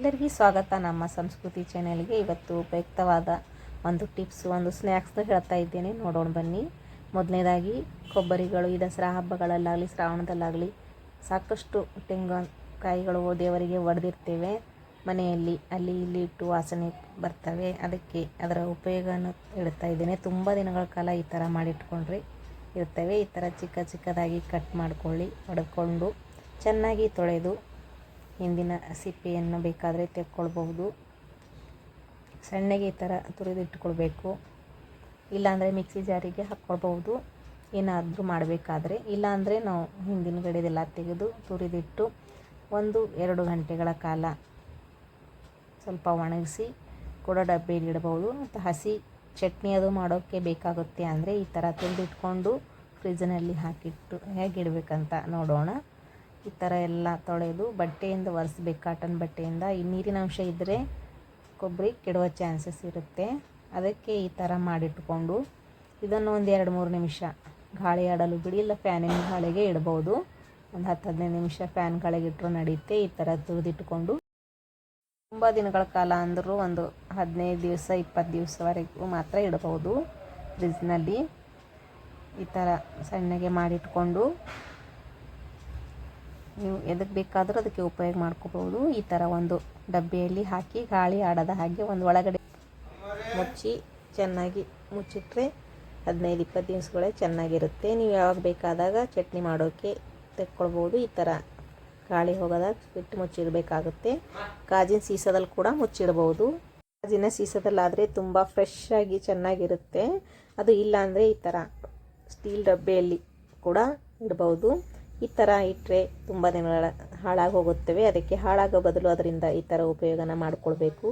ಎಲ್ಲರಿಗೂ ಸ್ವಾಗತ. ನಮ್ಮ ಸಂಸ್ಕೃತಿ ಚಾನೆಲ್ಗೆ ಇವತ್ತು ಉಪಯುಕ್ತವಾದ ಒಂದು ಟಿಪ್ಸ್, ಒಂದು ಸ್ನ್ಯಾಕ್ಸ್ನ ಹೇಳ್ತಾ ಇದ್ದೇನೆ. ನೋಡೋಣ ಬನ್ನಿ. ಮೊದಲನೇದಾಗಿ, ಕೊಬ್ಬರಿಗಳು, ಈ ದಸರಾ ಹಬ್ಬಗಳಲ್ಲಾಗಲಿ, ಶ್ರಾವಣದಲ್ಲಾಗಲಿ ಸಾಕಷ್ಟು ತೆಂಗಿನಕಾಯಿಗಳು ದೇವರಿಗೆ ಒಡೆದಿರ್ತೇವೆ. ಮನೆಯಲ್ಲಿ ಅಲ್ಲಿ ಇಲ್ಲಿ ಇಟ್ಟು ವಾಸನೆ ಬರ್ತವೆ. ಅದಕ್ಕೆ ಅದರ ಉಪಯೋಗವನ್ನು ಹೇಳ್ತಾ ಇದ್ದೇನೆ. ತುಂಬ ದಿನಗಳ ಕಾಲ ಈ ಥರ ಮಾಡಿಟ್ಕೊಂಡ್ರೆ ಇರ್ತವೆ. ಈ ಥರ ಚಿಕ್ಕ ಚಿಕ್ಕದಾಗಿ ಕಟ್ ಮಾಡಿಕೊಳ್ಳಿ ಹೊಡೆದುಕೊಂಡು ಚೆನ್ನಾಗಿ ತೊಳೆದು ಹಿಂದಿನ ಸಿಪ್ಪೆಯನ್ನು ಬೇಕಾದರೆ ತೆಕ್ಕೊಳ್ಬಹುದು. ಸಣ್ಣಗೆ ಈ ಥರ ತುರಿದಿಟ್ಕೊಳ್ಬೇಕು. ಇಲ್ಲಾಂದರೆ ಮಿಕ್ಸಿ ಜಾರಿಗೆ ಹಾಕ್ಕೊಳ್ಬಹುದು. ಏನಾದರೂ ಮಾಡಬೇಕಾದ್ರೆ. ಇಲ್ಲಾಂದರೆ ನಾವು ಹಿಂದಿನ ಹಿಂದಿನಗಡೆದೆಲ್ಲ ತೆಗೆದು ತುರಿದಿಟ್ಟು ಒಂದು ಎರಡು ಗಂಟೆಗಳ ಕಾಲ ಸ್ವಲ್ಪ ಒಣಗಿಸಿ ಕೂಡ ಡಬ್ಬಿಯಲ್ಲಿ ಇಡಬಹುದು. ಮತ್ತು ಹಸಿ ಚಟ್ನಿ ಅದು ಮಾಡೋಕ್ಕೆ ಬೇಕಾಗುತ್ತೆ. ಅಂದರೆ ಈ ಥರ ತುರಿದಿಟ್ಕೊಂಡು ಫ್ರಿಜ್ನಲ್ಲಿ ಹಾಕಿಟ್ಟು ಹೇಗಿಡಬೇಕಂತ ನೋಡೋಣ. ಈ ಥರ ಎಲ್ಲ ತೊಳೆದು ಬಟ್ಟೆಯಿಂದ ಒರೆಸ್ಬೇಕು ಕಾಟನ್ ಬಟ್ಟೆಯಿಂದ. ಈ ನೀರಿನ ಅಂಶ ಇದ್ದರೆ ಕೊಬ್ಬರಿ ಕೆಡುವ ಚಾನ್ಸಸ್ ಇರುತ್ತೆ. ಅದಕ್ಕೆ ಈ ಥರ ಮಾಡಿಟ್ಕೊಂಡು ಇದನ್ನು ಒಂದು ಎರಡು ಮೂರು ನಿಮಿಷ ಗಾಳಿ ಆಡಲು ಬಿಡಿ, ಇಲ್ಲ ಫ್ಯಾನಿನ ಗಾಳಿಗೆ ಇಡ್ಬೋದು. ಒಂದು ಹತ್ತು ಹದಿನೈದು ನಿಮಿಷ ಫ್ಯಾನ್ ಗಾಳಿಗೆ ಇಟ್ಟರು ನಡೆಯುತ್ತೆ ಈ ಥರ ತುರಿದಿಟ್ಕೊಂಡು. ತುಂಬ ದಿನಗಳ ಕಾಲ ಅಂದರೂ ಒಂದು ಹದಿನೈದು ದಿವಸ, ಇಪ್ಪತ್ತು ದಿವಸವರೆಗೂ ಮಾತ್ರ ಇಡ್ಬೋದು ಫ್ರಿಜ್ನಲ್ಲಿ ಈ ಥರ ಸಣ್ಣಗೆ ಮಾಡಿಟ್ಕೊಂಡು ನೀವು ಎದಕ್ಕೆ ಬೇಕಾದರೂ ಅದಕ್ಕೆ ಉಪಯೋಗ ಮಾಡ್ಕೋಬೋದು. ಈ ಥರ ಒಂದು ಡಬ್ಬಿಯಲ್ಲಿ ಹಾಕಿ ಗಾಳಿ ಆಡದ ಹಾಗೆ ಒಂದು ಒಳಗಡೆ ಮುಚ್ಚಿ ಚೆನ್ನಾಗಿ ಮುಚ್ಚಿಟ್ರೆ ಹದಿನೈದು, ಇಪ್ಪತ್ತು ದಿವಸಗಳೇ ಚೆನ್ನಾಗಿರುತ್ತೆ. ನೀವು ಯಾವಾಗ ಬೇಕಾದಾಗ ಚಟ್ನಿ ಮಾಡೋಕ್ಕೆ ತೆಕ್ಕೊಳ್ಬೋದು. ಈ ಥರ ಗಾಳಿ ಹೋಗೋದಾಗ ಬಿಟ್ಟು ಮುಚ್ಚಿಡಬೇಕಾಗುತ್ತೆ. ಗಾಜಿನ ಸೀಸದಲ್ಲಿ ಕೂಡ ಮುಚ್ಚಿಡ್ಬೋದು. ಗಾಜಿನ ಸೀಸದಲ್ಲಾದರೆ ತುಂಬ ಫ್ರೆಶ್ ಆಗಿ ಚೆನ್ನಾಗಿರುತ್ತೆ. ಅದು ಇಲ್ಲ ಅಂದರೆ ಈ ಥರ ಸ್ಟೀಲ್ ಡಬ್ಬೆಯಲ್ಲಿ ಕೂಡ ಇಡ್ಬೋದು. ಈ ಥರ ಇಟ್ಟರೆ ತುಂಬ ದಿನಗಳ ಹಾಳಾಗಿ ಹೋಗುತ್ತವೆ ಅದಕ್ಕೆ ಹಾಳಾಗೋ ಬದಲು ಅದರಿಂದ ಈ ಥರ ಉಪಯೋಗನ ಮಾಡಿಕೊಳ್ಬೇಕು.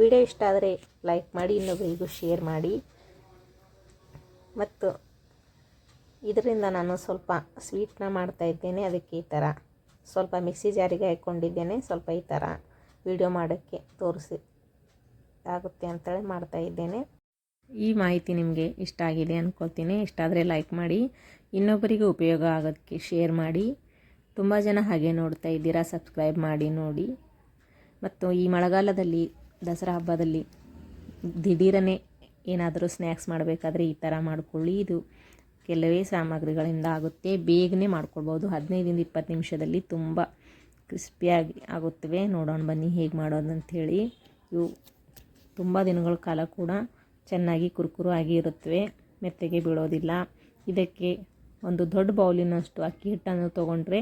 ವಿಡಿಯೋ ಇಷ್ಟ ಆದರೆ ಲೈಕ್ ಮಾಡಿ ಇನ್ನೊಬ್ಬರಿಗೂ ಶೇರ್ ಮಾಡಿ. ಮತ್ತು ಇದರಿಂದ ನಾನು ಸ್ವಲ್ಪ ಸ್ವೀಟ್ನ ಮಾಡ್ತಾ ಇದ್ದೇನೆ. ಅದಕ್ಕೆ ಈ ಥರ ಸ್ವಲ್ಪ ಮಿಕ್ಸಿ ಜಾರಿಗೆ ಹಾಕ್ಕೊಂಡಿದ್ದೇನೆ ಸ್ವಲ್ಪ ಈ ಥರ ವಿಡಿಯೋ ಮಾಡೋಕ್ಕೆ ತೋರಿಸಿ ಆಗುತ್ತೆ ಅಂತೇಳಿ ಮಾಡ್ತಾ ಇದ್ದೇನೆ. ಈ ಮಾಹಿತಿ ನಿಮಗೆ ಇಷ್ಟ ಆಗಿದೆ ಅಂದ್ಕೊಳ್ತೀನಿ ಇಷ್ಟ ಆದರೆ ಲೈಕ್ ಮಾಡಿ ಇನ್ನೊಬ್ಬರಿಗೂ ಉಪಯೋಗ ಆಗೋದಕ್ಕೆ ಶೇರ್ ಮಾಡಿ. ತುಂಬ ಜನ ಹಾಗೆ ನೋಡ್ತಾ ಇದ್ದೀರಾ ಸಬ್ಸ್ಕ್ರೈಬ್ ಮಾಡಿ, ನೋಡಿ. ಮತ್ತು ಈ ಮಳೆಗಾಲದಲ್ಲಿ, ದಸರಾ ಹಬ್ಬದಲ್ಲಿ ದಿಢೀರನೇ ಏನಾದರೂ ಸ್ನ್ಯಾಕ್ಸ್ ಮಾಡಬೇಕಾದ್ರೆ ಈ ಥರ ಮಾಡಿಕೊಳ್ಳಿ. ಇದು ಕೆಲವೇ ಸಾಮಗ್ರಿಗಳಿಂದ ಆಗುತ್ತೆ. ಬೇಗನೆ ಮಾಡ್ಕೊಳ್ಬೋದು. ಹದಿನೈದಿಂದ ಇಪ್ಪತ್ತು ನಿಮಿಷದಲ್ಲಿ ತುಂಬ ಕ್ರಿಸ್ಪಿಯಾಗಿ ಆಗುತ್ತವೆ. ನೋಡೋಣ ಬನ್ನಿ ಹೇಗೆ ಮಾಡೋದು ಅಂಥೇಳಿ ಇವು ತುಂಬ ದಿನಗಳ ಕಾಲ ಕೂಡ ಚೆನ್ನಾಗಿ ಕುರುಕುರು ಆಗಿ ಇರುತ್ತವೆ. ಮೆತ್ತಗೆ ಬೀಳೋದಿಲ್ಲ. ಇದಕ್ಕೆ ಒಂದು ದೊಡ್ಡ ಬೌಲಿನಷ್ಟು ಅಕ್ಕಿ ಹಿಟ್ಟನ್ನು ತೊಗೊಂಡ್ರೆ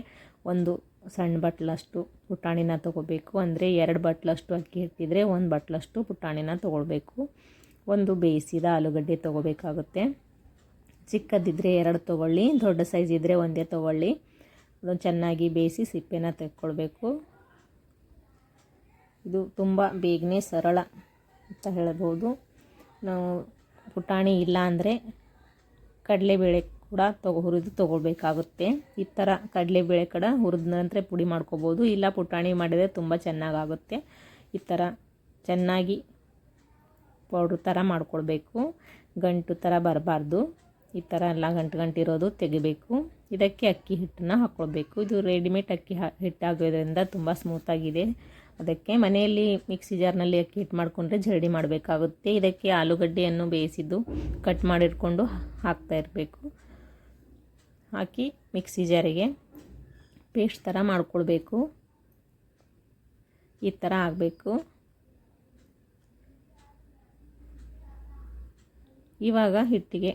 ಒಂದು ಸಣ್ಣ ಬಟ್ಲಷ್ಟು ಪುಟಾಣಿನ ತೊಗೋಬೇಕು. ಅಂದರೆ ಎರಡು ಬಟ್ಲಷ್ಟು ಅಕ್ಕಿ ಹಿಟ್ಟಿದ್ರೆ ಒಂದು ಬಟ್ಲಷ್ಟು ಪುಟಾಣಿನ ತೊಗೊಳ್ಬೇಕು. ಒಂದು ಬೇಯಿಸಿದ ಆಲೂಗಡ್ಡೆ ತೊಗೋಬೇಕಾಗುತ್ತೆ. ಚಿಕ್ಕದಿದ್ದರೆ ಎರಡು ತೊಗೊಳ್ಳಿ, ದೊಡ್ಡ ಸೈಜ್ ಇದ್ದರೆ ಒಂದೇ ತೊಗೊಳ್ಳಿ. ಅದನ್ನು ಚೆನ್ನಾಗಿ ಬೇಯಿಸಿ ಸಿಪ್ಪೆನ ತೆಕ್ಕೊಳ್ಬೇಕು. ಇದು ತುಂಬ ಬೇಗನೆ ಸರಳ ಅಂತ ಹೇಳ್ಬೋದು. ನಾವು ಪುಟಾಣಿ ಇಲ್ಲ ಅಂದರೆ ಕಡಲೆಬೇಳೆ ಕೂಡ ತಗೋ ಹುರಿದು ತೊಗೊಳ್ಬೇಕಾಗುತ್ತೆ. ಈ ಥರ ಕಡಲೆಬೇಳೆ ಕಡ ಹುರಿದ ನಂತರ ಪುಡಿ ಮಾಡ್ಕೋಬೋದು. ಇಲ್ಲ, ಪುಟಾಣಿ ಮಾಡಿದರೆ ತುಂಬ ಚೆನ್ನಾಗಾಗುತ್ತೆ. ಈ ಥರ ಚೆನ್ನಾಗಿ ಪೌಡ್ರ್ ಥರ ಮಾಡ್ಕೊಳ್ಬೇಕು. ಗಂಟು ಥರ ಬರಬಾರ್ದು. ಈ ಥರ ಎಲ್ಲ ಗಂಟು ಗಂಟು ಇರೋದು ತೆಗಿಬೇಕು. ಇದಕ್ಕೆ ಅಕ್ಕಿ ಹಿಟ್ಟನ್ನು ಹಾಕ್ಕೊಳ್ಬೇಕು ಇದು ರೆಡಿಮೇಡ್ ಅಕ್ಕಿ ಹಿಟ್ಟಾಗೋದ್ರಿಂದ ತುಂಬ ಸ್ಮೂತಾಗಿದೆ ಅದಕ್ಕೆ ಮನೆಯಲ್ಲಿ ಮಿಕ್ಸಿ ಜಾರ್ನಲ್ಲಿ ಅಕ್ಕಿ ಹಿಟ್ಟು ಮಾಡಿಕೊಂಡ್ರೆ ಜರಡಿ ಮಾಡಬೇಕಾಗುತ್ತೆ. ಇದಕ್ಕೆ ಆಲೂಗಡ್ಡೆಯನ್ನು ಬೇಯಿಸಿದ್ದು ಕಟ್ ಮಾಡಿಟ್ಕೊಂಡು ಹಾಕ್ತಾ ಇರಬೇಕು. ಹಾಕಿ ಮಿಕ್ಸಿ ಜಾರಿಗೆ ಪೇಸ್ಟ್ ಥರ ಮಾಡ್ಕೊಳ್ಬೇಕು. ಈ ಥರ ಆಗಬೇಕು. ಇವಾಗ ಹಿಟ್ಟಿಗೆ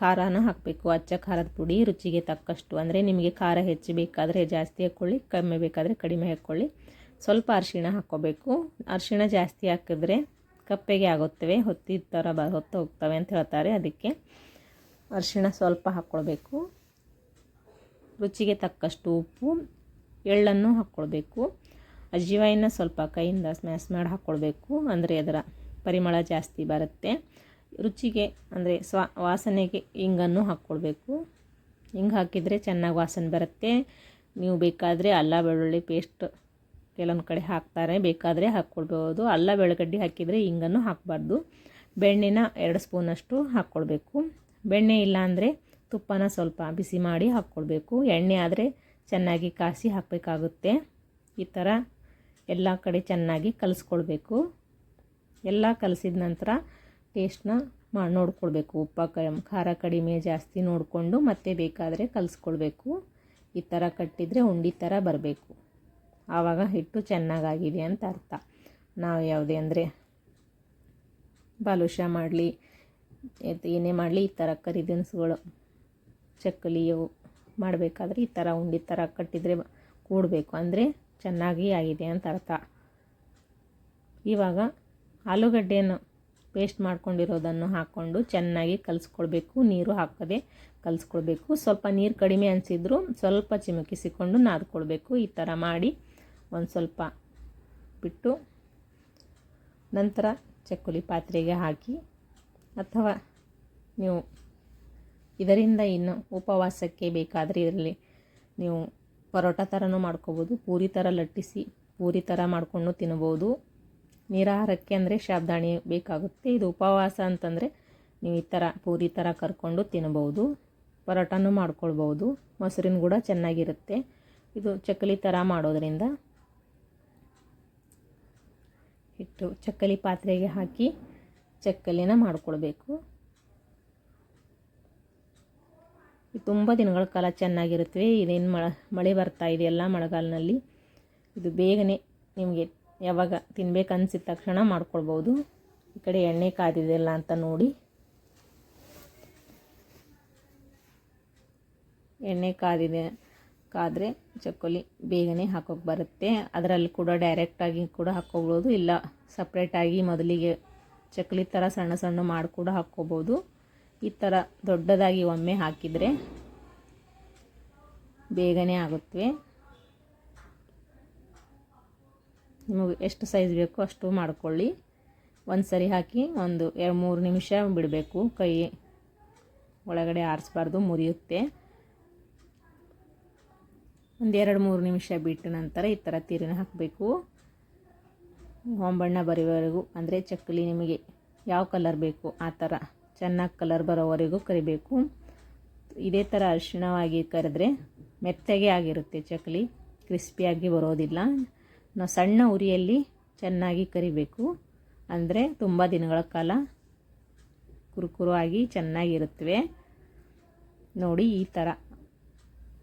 ಖಾರನ ಹಾಕಬೇಕು. ಅಚ್ಚ ಖಾರದ ಪುಡಿ ರುಚಿಗೆ ತಕ್ಕಷ್ಟು. ಅಂದರೆ ನಿಮಗೆ ಖಾರ ಹೆಚ್ಚು ಬೇಕಾದರೆ ಜಾಸ್ತಿ ಹಾಕ್ಕೊಳ್ಳಿ, ಕಮ್ಮಿ ಬೇಕಾದರೆ ಕಡಿಮೆ ಹಾಕ್ಕೊಳ್ಳಿ. ಸ್ವಲ್ಪ ಅರಿಶಿಣ ಹಾಕ್ಕೋಬೇಕು. ಅರಿಶಿಣ ಜಾಸ್ತಿ ಹಾಕಿದ್ರೆ ಕಪ್ಪೆಗೆ ಆಗುತ್ತವೆ ಹೊತ್ತಿ ಥರ ಬ, ಹೊತ್ತು ಹೋಗ್ತವೆ ಅಂತ ಹೇಳ್ತಾರೆ. ಅದಕ್ಕೆ ಅರಿಶಿಣ ಸ್ವಲ್ಪ ಹಾಕ್ಕೊಳ್ಬೇಕು. ರುಚಿಗೆ ತಕ್ಕಷ್ಟು ಉಪ್ಪು, ಎಳ್ಳನ್ನು ಹಾಕ್ಕೊಳ್ಬೇಕು. ಅಜ್ಜಿವಾಯಿನ ಸ್ವಲ್ಪ ಕೈಯಿಂದ ಸ್ಮ್ಯಾಶ್ ಮಾಡಿ ಹಾಕ್ಕೊಳ್ಬೇಕು. ಅಂದರೆ ಅದರ ಪರಿಮಳ ಜಾಸ್ತಿ ಬರುತ್ತೆ. ರುಚಿಗೆ ಅಂದರೆ ಸ್ವ, ವಾಸನೆಗೆ ಹಿಂಗನ್ನು ಹಾಕ್ಕೊಳ್ಬೇಕು. ಹಿಂಗೆ ಹಾಕಿದರೆ ಚೆನ್ನಾಗಿ ವಾಸನೆ ಬರುತ್ತೆ. ನೀವು ಬೇಕಾದರೆ ಅಲ್ಲ ಬೆಳ್ಳುಳ್ಳಿ ಪೇಸ್ಟ್ ಕೆಲವೊಂದು ಕಡೆ ಹಾಕ್ತಾರೆ. ಬೇಕಾದರೆ ಹಾಕ್ಕೊಳ್ಬೋದು. ಅಲ್ಲ ಬೆಳಗಡ್ಡಿ ಹಾಕಿದರೆ ಹಿಂಗನ್ನು ಹಾಕಬಾರ್ದು. ಬೆಣ್ಣೆನ ಎರಡು ಸ್ಪೂನಷ್ಟು ಹಾಕ್ಕೊಳ್ಬೇಕು. ಬೆಣ್ಣೆ ಇಲ್ಲ ಅಂದರೆ ತುಪ್ಪನ ಸ್ವಲ್ಪ ಬಿಸಿ ಮಾಡಿ ಹಾಕ್ಕೊಳ್ಬೇಕು. ಎಣ್ಣೆ ಆದರೆ ಚೆನ್ನಾಗಿ ಕಾಸಿ ಹಾಕಬೇಕಾಗುತ್ತೆ. ಈ ಥರ ಎಲ್ಲ ಕಡೆ ಚೆನ್ನಾಗಿ ಕಲಿಸ್ಕೊಳ್ಬೇಕು. ಎಲ್ಲ ಕಲಸಿದ ನಂತರ ಟೇಸ್ಟ್ನ ಮಾಡಿ ನೋಡ್ಕೊಳ್ಬೇಕು. ಉಪ್ಪ ಕ ಖಾರ ಕಡಿಮೆ ಜಾಸ್ತಿ ನೋಡಿಕೊಂಡು ಮತ್ತೆ ಬೇಕಾದರೆ ಕಲಿಸ್ಕೊಳ್ಬೇಕು. ಈ ಥರ ಕಟ್ಟಿದರೆ ಉಂಡಿ ಥರ ಬರಬೇಕು. ಆವಾಗ ಹಿಟ್ಟು ಚೆನ್ನಾಗಾಗಿದೆ ಅಂತ ಅರ್ಥ. ನಾವು ಯಾವುದೇ ಅಂದರೆ ಬಾಲುಷ ಮಾಡಲಿ ಏನೇ ಮಾಡಲಿ ಈ ಥರ ಕರಿ ದಿನಸುಗಳು, ಚಕ್ಕಲಿ ಮಾಡಬೇಕಾದ್ರೆ ಈ ಥರ ಉಂಡಿ ಥರ ಕಟ್ಟಿದರೆ ಕೂಡಬೇಕು. ಅಂದರೆ ಚೆನ್ನಾಗಿ ಆಗಿದೆ ಅಂತ ಅರ್ಥ. ಇವಾಗ ಆಲೂಗಡ್ಡೆಯನ್ನು ಪೇಸ್ಟ್ ಮಾಡ್ಕೊಂಡಿರೋದನ್ನು ಹಾಕ್ಕೊಂಡು ಚೆನ್ನಾಗಿ ಕಲಿಸ್ಕೊಳ್ಬೇಕು. ನೀರು ಹಾಕದೆ ಕಲಿಸ್ಕೊಳ್ಬೇಕು. ಸ್ವಲ್ಪ ನೀರು ಕಡಿಮೆ ಅನಿಸಿದ್ರು ಸ್ವಲ್ಪ ಚಿಮುಕಿಸಿಕೊಂಡು ನಾದ್ಕೊಳ್ಬೇಕು. ಈ ಥರ ಮಾಡಿ ಒಂದು ಸ್ವಲ್ಪ ಬಿಟ್ಟು ನಂತರ ಚಕ್ಕುಲಿ ಪಾತ್ರೆಗೆ ಹಾಕಿ ಅಥವಾ ನೀವು ಇದರಿಂದ ಇನ್ನು ಉಪವಾಸಕ್ಕೆ ಬೇಕಾದರೆ ಇದರಲ್ಲಿ ನೀವು ಪರೋಟ ಥರನೂ ಮಾಡ್ಕೋಬೋದು, ಪೂರಿ ಥರ ಲಟ್ಟಿಸಿ, ಪೂರಿ ಥರ ಮಾಡಿಕೊಂಡು ತಿನ್ಬೋದು. ನೀರಾಹಾರಕ್ಕೆ ಅಂದರೆ ಶಾಬ್ದಾಣಿ ಬೇಕಾಗುತ್ತೆ. ಇದು ಉಪವಾಸ ಅಂತಂದರೆ ನೀವು ಈ ಥರ ಪೂರಿ ಥರ ಕರ್ಕೊಂಡು ತಿನ್ಬೋದು, ಪರೋಟನೂ ಮಾಡ್ಕೊಳ್ಬೋದು, ಮೊಸರಿನ ಕೂಡ ಚೆನ್ನಾಗಿರುತ್ತೆ. ಇದು ಚಕ್ಕಲಿ ಥರ ಮಾಡೋದರಿಂದ ಹಿಟ್ಟು ಚಕ್ಕಲಿ ಪಾತ್ರೆಗೆ ಹಾಕಿ ಚಕ್ಕಲಿನ ಮಾಡಿಕೊಳ್ಬೇಕು. ತುಂಬ ದಿನಗಳ ಕಾಲ ಚೆನ್ನಾಗಿರುತ್ತವೆ. ಇದೇನು ಮಳೆ ಮಳೆ ಬರ್ತಾ ಇದೆಯಲ್ಲ ಮಳೆಗಾಲದಲ್ಲಿ ಇದು ಬೇಗನೆ ನಿಮಗೆ ಯಾವಾಗ ತಿನ್ಬೇಕು ಅನ್ಸಿದ ತಕ್ಷಣ ಮಾಡ್ಕೊಳ್ಬೋದು. ಈ ಕಡೆ ಎಣ್ಣೆ ಕಾದಿದೆಯಲ್ಲ ಅಂತ ನೋಡಿ. ಎಣ್ಣೆ ಕಾದಿದೆ, ಕಾದರೆ ಚಕ್ಕೋಲಿ ಬೇಗನೆ ಹಾಕೋಕೆ ಬರುತ್ತೆ. ಅದರಲ್ಲಿ ಕೂಡ ಡೈರೆಕ್ಟಾಗಿ ಕೂಡ ಹಾಕ್ಕೊಬೋದು ಇಲ್ಲ ಸಪ್ರೇಟಾಗಿ ಮೊದಲಿಗೆ ಚಕ್ಲಿ ಥರ ಸಣ್ಣ ಸಣ್ಣ ಮಾಡಿ ಕೂಡ ಹಾಕ್ಕೋಬೋದು. ಈ ಥರ ದೊಡ್ಡದಾಗಿ ಒಮ್ಮೆ ಹಾಕಿದರೆ ಬೇಗನೆ ಆಗುತ್ತವೆ ನಿಮಗೆ ಎಷ್ಟು ಸೈಜ್ ಬೇಕೋ ಅಷ್ಟು ಮಾಡಿಕೊಳ್ಳಿ. ಒಂದು ಸರಿ ಹಾಕಿ ಒಂದು ಎರಡು ಮೂರು ನಿಮಿಷ ಬಿಡಬೇಕು. ಕೈ ಒಳಗಡೆ ಆರಿಸ್ಬಾರ್ದು, ಮುರಿಯುತ್ತೆ. ಒಂದು ಎರಡು ಮೂರು ನಿಮಿಷ ಬಿಟ್ಟ ನಂತರ ಈ ಥರ ತೀರಿನ ಹಾಕಬೇಕು. ಹೊಂಬಣ್ಣ ಬರೋವರೆಗೂ ಅಂದರೆ ಚಕ್ಕಲಿ ನಿಮಗೆ ಯಾವ ಕಲರ್ ಬೇಕು ಆ ಥರ ಚೆನ್ನಾಗಿ ಕಲರ್ ಬರೋವರೆಗೂ ಕರಿಬೇಕು. ಇದೇ ಥರ ಅರಿಶಿಣವಾಗಿ ಕರೆದ್ರೆ ಮೆತ್ತಗೆ ಆಗಿರುತ್ತೆ ಚಕ್ಕಲಿ ಕ್ರಿಸ್ಪಿಯಾಗಿ ಬರೋದಿಲ್ಲ. ನಾವು ಸಣ್ಣ ಉರಿಯಲ್ಲಿ ಚೆನ್ನಾಗಿ ಕರಿಬೇಕು ಅಂದರೆ ತುಂಬ ದಿನಗಳ ಕಾಲ ಕುರುಕುರು ಆಗಿ ಚೆನ್ನಾಗಿರುತ್ತವೆ. ನೋಡಿ ಈ ಥರ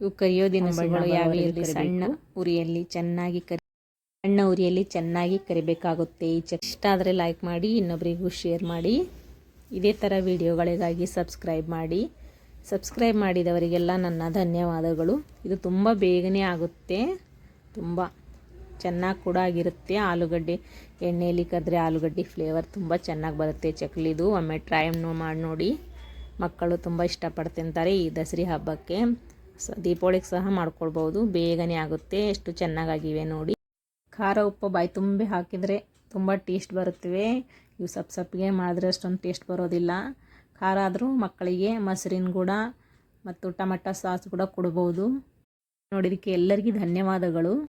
ಇವು ಕರಿಯೋ ದಿನಗಳು ಸಣ್ಣ ಉರಿಯಲ್ಲಿ ಚೆನ್ನಾಗಿ ಕರಿ ಸಣ್ಣ ಉರಿಯಲ್ಲಿ ಚೆನ್ನಾಗಿ ಕರಿಬೇಕಾಗುತ್ತೆ. ಈ ಚಕ್ ಇಷ್ಟ ಆದರೆ ಲೈಕ್ ಮಾಡಿ ಇನ್ನೊಬ್ಬರಿಗೂ ಶೇರ್ ಮಾಡಿ. ಇದೇ ಥರ ವಿಡಿಯೋಗಳಿಗಾಗಿ ಸಬ್ಸ್ಕ್ರೈಬ್ ಮಾಡಿ. ಸಬ್ಸ್ಕ್ರೈಬ್ ಮಾಡಿದವರಿಗೆಲ್ಲ ನನ್ನ ಧನ್ಯವಾದಗಳು. ಇದು ತುಂಬ ಬೇಗನೆ ಆಗುತ್ತೆ. ತುಂಬ ಚೆನ್ನಾಗಿ ಕೂಡ ಆಗಿರುತ್ತೆ. ಆಲೂಗಡ್ಡೆ ಎಣ್ಣೆಯಲ್ಲಿ ಕದ್ರೆ ಆಲೂಗಡ್ಡೆ ಫ್ಲೇವರ್ ತುಂಬ ಚೆನ್ನಾಗಿ ಬರುತ್ತೆ ಚಕ್ಲಿದು ಒಮ್ಮೆ ಟ್ರೈ ಮಾಡಿ ನೋಡಿ. ಮಕ್ಕಳು ತುಂಬ ಇಷ್ಟಪಡ್ತಿಂತಾರೆ ಈ ದಸರಿ ಹಬ್ಬಕ್ಕೆ. ಸೊ ದೀಪಾವಳಿಗೆ ಸಹ ಮಾಡ್ಕೊಳ್ಬೋದು ಬೇಗನೆ ಆಗುತ್ತೆ. ಎಷ್ಟು ಚೆನ್ನಾಗಾಗಿವೆ ನೋಡಿ. ಖಾರ ಉಪ್ಪು ಬಾಯಿ ತುಂಬಿ ಹಾಕಿದರೆ ತುಂಬ ಟೇಸ್ಟ್ ಬರುತ್ತವೆ. ಇವು ಸಪ್ ಸಪ್ಪಿಗೆ ಮಾಡಿದ್ರೆ ಅಷ್ಟೊಂದು ಟೇಸ್ಟ್ ಬರೋದಿಲ್ಲ. ಖಾರ ಆದರೂ ಮಕ್ಕಳಿಗೆ ಮೊಸರಿನ ಕೂಡ ಮತ್ತು ಟಮಟ ಸಾಸ್ ಕೂಡ ಕೊಡ್ಬೋದು. ನೋಡಿದಕ್ಕೆ ಎಲ್ಲರಿಗೂ ಧನ್ಯವಾದಗಳು.